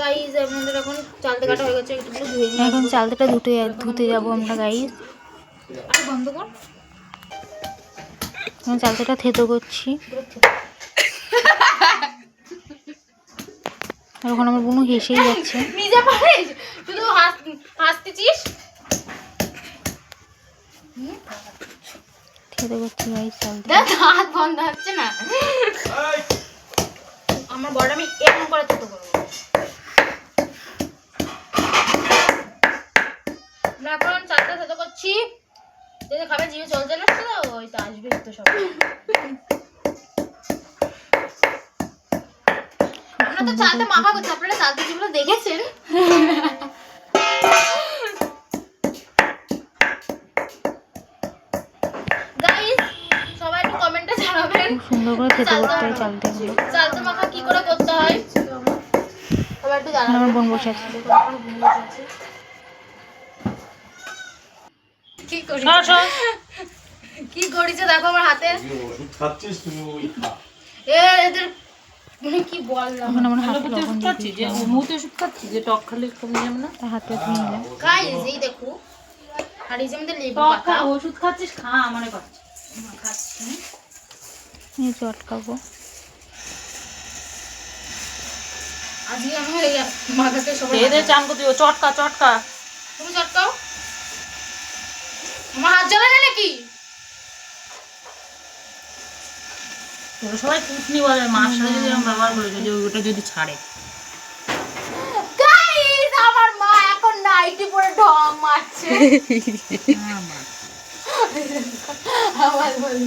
Guys আমাদের এখন চালতে কাটা হয়ে গেছে একটু ধুয়ে নিই এখন চালতাটা ধুতে ধুতে যাব আমরা গাই আরে বন্ধ কর। এখন চালতাটা থেতো করছি। আর ওখানে আমার বোনু হেসেই যাচ্ছে। নিজে পারিস শুধু হাসতেছিস? থেতো করছি গাই চালতা। হাত বন্ধ হচ্ছে না। আমার বড় আমি এরকম করে ছোট করব। আমরা এখন চালটা থেতো করছি। যদি খাবে জিভে জল না আসছে তো, ওই তো আসবে তো সব। আমরা তো চালতে মাখা করছি, আপনারা চালতে যেগুলো দেখেছেন। খুব সুন্দর করে থেতো করতে হয় চালতাগুলো চালতে মাখা কি করে করতে হয়? আমার বোন বসে আছে। কি করি? কি করেছে দেখো আমার হাতে? ওষুধ খাচ্ছিস তুমি ওই খা। এ এদের মানে কি বললাম এখন আমার হাতে লবণ দিয়ে খাচ্ছি যে মুহূর্তে ওষুধ খাচ্ছি যে টক খালে কমে যাবে না। তার হাতে ধুয়ে নিলাম। গাইস এই দেখো। আর এই যে আমাদের লেবু পাতা খা ওষুধ খাচ্ছিস? খা মানে খাচ্ছি। এদের চান করতে চটকা চটকা। তুমি চটকাও। আমার হাত জ্বলে সবাই পুতনি বলে মাছটা যদি এরকম ব্যবহার করে যদি ওটা যদি ছাড়ে। আমার মা এখন নাইটি পরে ঢং মারছে। আমার বলি।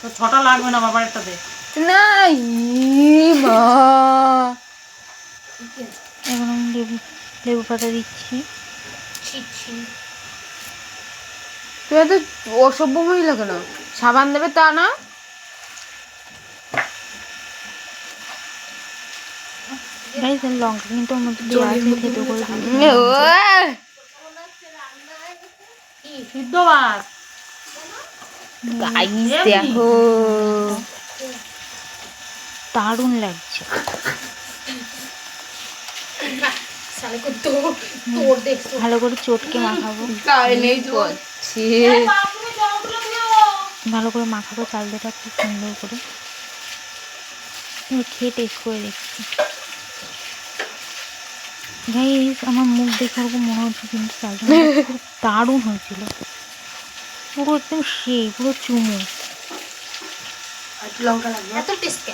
তো ছটা লাগবে না বাবার একটাতে না এখন আমি লেবু লেবু পাতা দিচ্ছি। ছি ছি তুমি তো অসভ্য মহিলা কেন? সাবান দেবে তা না? লঙ্কা কিন্তু আছে থেতো করে সিদ্ধ ভাত গাইস দেখো। দারুণ লাগছে। ভালো করে চটকে মাখাবো। ভালো করে মাখাবো চাল চালটাটা খুব সুন্দর করে। খেয়ে টেস্ট করে দেখছি। গাইস আমার মুখ দেখে ওরকম মনে হচ্ছে কিন্তু চালটা দারুণ হয়েছিল। পুরো একদম সেই পুরো চুমু এত টেস্ট